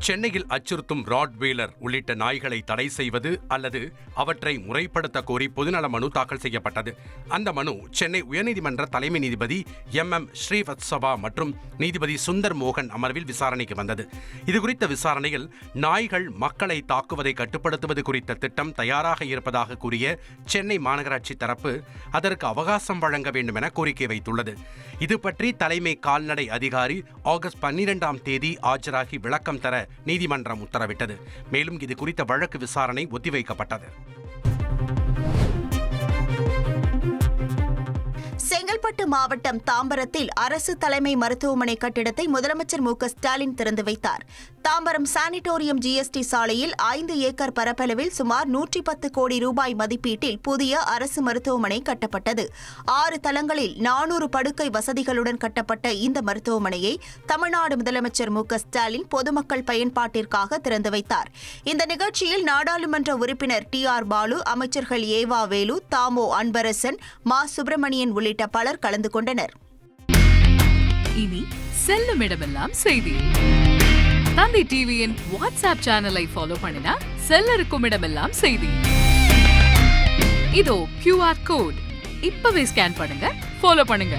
சென்னையில் அச்சுறுத்தும் ராட்வீலர் உள்ளிட்ட நாய்களை தடை செய்வது அல்லது அவற்றை முறைப்படுத்த கோரி பொதுநல மனு தாக்கல் செய்யப்பட்டது. அந்த மனு சென்னை உயர்நீதிமன்ற தலைமை நீதிபதி எம். எம். ஸ்ரீவத்சவா மற்றும் நீதிபதி சுந்தர் மோகன் அமர்வில் விசாரணைக்கு வந்தது. இதுகுறித்த விசாரணையில் நாய்கள் மக்களை தாக்குவதை கட்டுப்படுத்துவது குறித்த திட்டம் தயாராக இருப்பதாக கூறிய சென்னை மாநகராட்சி தரப்பு அதற்கு அவகாசம் வழங்க வேண்டும் என கோரிக்கை வைத்துள்ளது. இது பற்றி தலைமை கால்நடை அதிகாரி ஆகஸ்ட் பன்னிரெண்டாம் தேதி ஆஜராகி விளக்கம் தர நீதிமன்றம் உத்தரவிட்டது. மேலும் இது குறித்த வழக்கு விசாரணை ஒத்திவைக்கப்பட்டது. செங்கல்பட்டு மாவட்டம் தாம்பரத்தில் அரசு தலைமை மருத்துவமனை கட்டிடத்தை முதலமைச்சர் மு ஸ்டாலின் திறந்து வைத்தார். தாம்பரம் சானிட்டோரியம் ஜிஎஸ்டி சாலையில் ஐந்து ஏக்கர் பரப்பளவில் சுமார் நூற்றி பத்து கோடி ரூபாய் மதிப்பீட்டில் புதிய அரசு மருத்துவமனை கட்டப்பட்டது. ஆறு தளங்களில் நானூறு படுக்கை வசதிகளுடன் கட்டப்பட்ட இந்த மருத்துவமனையை தமிழ்நாடு முதலமைச்சர் மு ஸ்டாலின் பொதுமக்கள் பயன்பாட்டிற்காக திறந்து வைத்தார். இந்த நிகழ்ச்சியில் நாடாளுமன்ற உறுப்பினர் டி ஆர் பாலு அமைச்சர்கள் ஏவா வேலு தாமோ அன்பரசன் மா சுப்பிரமணியன் உள்ளிட்ட உள்ளிட்ட பலர் கலந்து கொண்டனர். இனி செல்லும் இடமெல்லாம் செய்தி. தந்தி டிவியின் வாட்ஸ்அப் சேனலை ஃபாலோ பண்ணினா செல்ல இருக்கும் இடமெல்லாம் செய்தி. இதோ கியூஆர் கோட் இப்பவே ஸ்கேன் பண்ணுங்க ஃபாலோ பண்ணுங்க.